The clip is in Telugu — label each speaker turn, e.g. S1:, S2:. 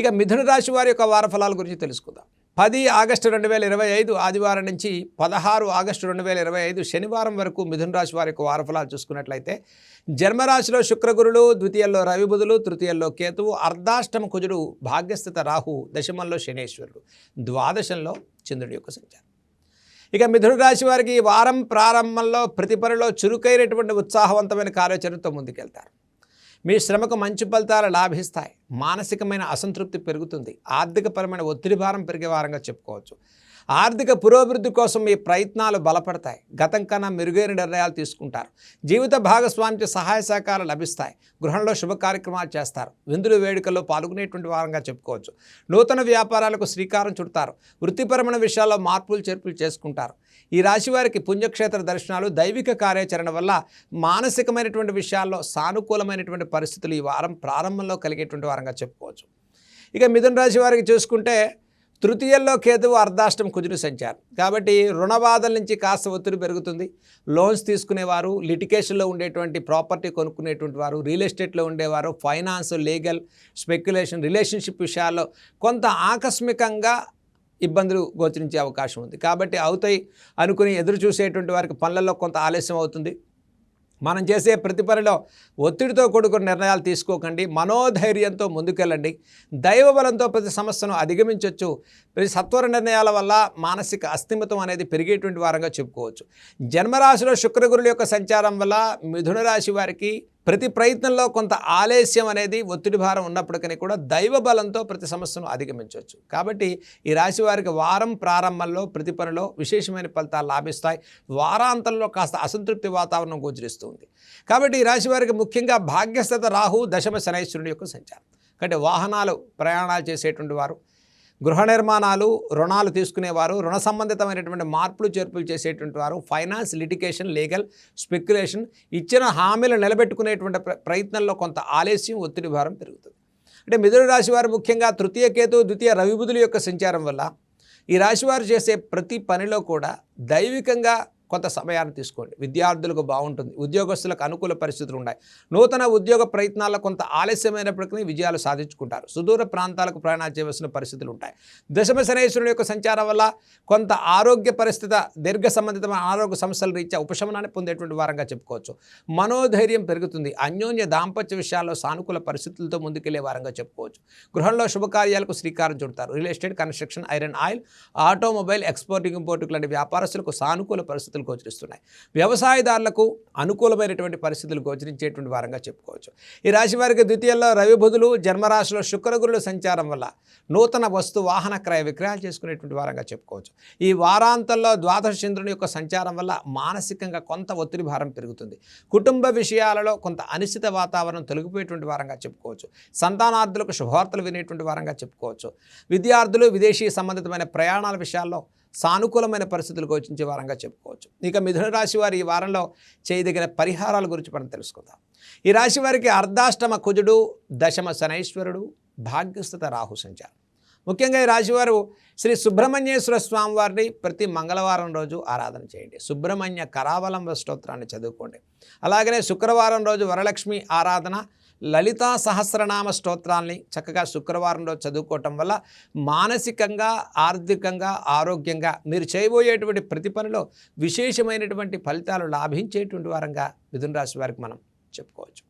S1: ఇక మిథున రాశి వారి యొక్క వారఫలాల గురించి తెలుసుకుందాం. పది ఆగస్టు రెండు వేల ఇరవై ఐదు ఆదివారం నుంచి పదహారు ఆగస్టు రెండు వేల ఇరవై ఐదు శనివారం వరకు మిథున రాశి వారి యొక్క వారఫలాలు చూసుకున్నట్లయితే జన్మరాశిలో శుక్రగురులు ద్వితీయంలో రవిబుధులు తృతీయంలో కేతువు అర్ధాష్టమ కుజుడు భాగ్యస్థిత రాహు దశమంలో శనేశ్వరుడు ద్వాదశంలో చంద్రుడి యొక్క సంచారం. ఇక మిథున రాశి వారికి ఈ వారం ప్రారంభంలో ప్రతి పనిలో చురుకైనటువంటి ఉత్సాహవంతమైన కార్యాచరణతో ముందుకెళ్తారు. మీ శ్రమకు మంచి ఫలితాలు లాభిస్తాయి. మానసికమైన అసంతృప్తి పెరుగుతుంది. ఆర్థికపరమైన ఒత్తిడి భారం పెరిగే వారంగా చెప్పుకోవచ్చు. ఆర్థిక పురోభివృద్ధి కోసం మీ ప్రయత్నాలు బలపడతాయి. గతం కన్నా మెరుగైన నిర్ణయాలు తీసుకుంటారు. జీవిత భాగస్వామికి సహాయ సహకారాలు లభిస్తాయి. గృహంలో శుభ కార్యక్రమాలు చేస్తారు. విందులు వేడుకల్లో పాల్గొనేటువంటి వారంగా చెప్పుకోవచ్చు. నూతన వ్యాపారాలకు శ్రీకారం చుడతారు. వృత్తిపరమైన విషయాల్లో మార్పులు చేర్పులు చేసుకుంటారు. ఈ రాశి వారికి పుణ్యక్షేత్ర దర్శనాలు దైవిక కార్యాచరణ వల్ల మానసికమైనటువంటి విషయాల్లో సానుకూలమైనటువంటి పరిస్థితులు ఈ వారం ప్రారంభంలో కలిగేటువంటి వారంగా చెప్పుకోవచ్చు. ఇక మిథున రాశి వారికి చూసుకుంటే తృతీయంలో కేతువు అర్ధాష్టం కుజుడు సంచారం. కాబట్టి రుణ బాధల నుంచి కాస్త ఒత్తిడి పెరుగుతుంది. లోన్స్ తీసుకునేవారు లిటికేషన్లో ఉండేటువంటి ప్రాపర్టీ కొనుక్కునేటువంటి వారు రియల్ ఎస్టేట్లో ఉండేవారు ఫైనాన్స్ లీగల్ స్పెక్యులేషన్ రిలేషన్షిప్ విషయాల్లో కొంత ఆకస్మికంగా ఇబ్బందులు గోచరించే అవకాశం ఉంది. కాబట్టి అవుతాయి అనుకుని ఎదురు చూసేటువంటి వారికి పనులలో కొంత ఆలస్యం అవుతుంది. మనం చేసే ప్రతి పనిలో ఒత్తిడితో కూడుకున్న నిర్ణయాలు తీసుకోకండి మనోధైర్యంతో ముందుకెళ్ళండి దైవబలంతో ప్రతి సమస్యను అధిగమించవచ్చు ప్రతి సత్వర నిర్ణయాల వల్ల మానసిక అస్థిమితం అనేది పెరిగేటువంటి వారంగా చెప్పుకోవచ్చు. జన్మరాశిలో శుక్రగురుల యొక్క సంచారం వల్ల మిథున రాశి వారికి ప్రతి ప్రయత్నంలో కొంత ఆలస్యం అనేది ఒత్తిడి భారం ఉన్నప్పటికీ కూడా దైవ బలంతో ప్రతి సమస్యను అధిగమించవచ్చు. కాబట్టి ఈ రాశి వారికి వారం ప్రారంభంలో ప్రతి పనిలో విశేషమైన ఫలితాలు లాభిస్తాయి. వారాంతంలో కాస్త అసంతృప్తి వాతావరణం గోచరిస్తుంది కాబట్టి ఈ రాశి వారికి ముఖ్యంగా భాగ్యస్థత రాహు దశమ శనైశ్వరుడి యొక్క సంచారం. కాబట్టి వాహనాలు ప్రయాణాలు చేసేటువంటి వారు గృహ నిర్మాణాలు రుణాలు తీసుకునేవారు రుణ సంబంధితమైనటువంటి మార్పులు చేర్పులు చేసేటువంటి వారు ఫైనాన్స్ లిటికేషన్ లీగల్ స్పెక్యులేషన్ ఇచ్చిన హామీలు నిలబెట్టుకునేటువంటి ప్ర- ప్రయత్నంలో కొంత ఆలస్యం ఒత్తిడి భారం పెరుగుతుంది. అంటే మిథున రాశి వారు ముఖ్యంగా తృతీయ కేతు ద్వితీయ రవిబుధుల యొక్క సంచారం వల్ల ఈ రాశివారు చేసే ప్రతి పనిలో కూడా దైవికంగా కొంత సమయాన్ని తీసుకోండి. విద్యార్థులకు బాగుంటుంది. ఉద్యోగస్తులకు అనుకూల పరిస్థితులు ఉన్నాయి. నూతన ఉద్యోగ ప్రయత్నాల్లో కొంత ఆలస్యమైనప్పటికీ విజయాలు సాధించుకుంటారు. సుదూర ప్రాంతాలకు ప్రయాణాలు చేయవలసిన పరిస్థితులు ఉంటాయి. దశమ శనేశ్వరుడు యొక్క సంచారం వల్ల కొంత ఆరోగ్య పరిస్థితి దీర్ఘ సంబంధితమైన ఆరోగ్య సమస్యల రీత్యా ఉపశమనాన్ని పొందేటువంటి వారంగా చెప్పుకోవచ్చు. మనోధైర్యం పెరుగుతుంది. అన్యోన్య దాంపత్య విషయాల్లో సానుకూల పరిస్థితులతో ముందుకెళ్ళే వారంగా చెప్పుకోవచ్చు. గృహంలో శుభకార్యాలకు శ్రీకారం చుడతారు. Real estate construction iron oil automobile exporting importing లాంటి వ్యాపారస్తులకు సానుకూల పరిస్థితులు గోచరిస్తున్నాయి. వ్యవసాయదారులకు అనుకూలమైనటువంటి పరిస్థితులు గోచరించేటువంటి వారంగా చెప్పుకోవచ్చు. ఈ రాశి వారికి ద్వితీయంలో రవిబుధులు జన్మరాశిలో శుక్రగురుల సంచారం వల్ల నూతన వస్తు వాహన క్రయ విక్రయాలు చేసుకునేటువంటి వారంగా చెప్పుకోవచ్చు. ఈ వారాంతంలో ద్వాదశ చంద్రుని యొక్క సంచారం వల్ల మానసికంగా కొంత ఒత్తిడి భారం పెరుగుతుంది. కుటుంబ విషయాలలో కొంత అనిశ్చిత వాతావరణం తొలగిపోయేటువంటి వారంగా చెప్పుకోవచ్చు. సంతానార్థులకు శుభవార్తలు వినేటువంటి వారంగా చెప్పుకోవచ్చు. విద్యార్థులు విదేశీ సంబంధితమైన ప్రయాణాల విషయాల్లో సానుకూలమైన పరిస్థితులు గోచించే వారంగా చెప్పుకోవచ్చు. ఇక మిథున రాశి వారి ఈ వారంలో చేయదగిన పరిహారాల గురించి మనం తెలుసుకుందాం. ఈ రాశి వారికి అర్ధాష్టమ కుజుడు దశమ శనైశ్వరుడు భాగ్యస్థిత రాహు సంచారం. ముఖ్యంగా ఈ రాశివారు శ్రీ సుబ్రహ్మణ్యేశ్వర స్వామి వారిని ప్రతి మంగళవారం రోజు ఆరాధన చేయండి. సుబ్రహ్మణ్య కరావలంబ స్తోత్రాన్ని చదువుకోండి. అలాగనే శుక్రవారం రోజు వరలక్ష్మి ఆరాధన లలితా సహస్రనామ స్తోత్రాల్ని చక్కగా శుక్రవారంలో చదువుకోవటం వల్ల మానసికంగా ఆర్థికంగా ఆరోగ్యంగా మీరు చేయబోయేటువంటి ప్రతి పనిలో విశేషమైనటువంటి ఫలితాలు లాభించేటువంటి వారంగా మిథున రాశి వారికి మనం చెప్పుకోవచ్చు.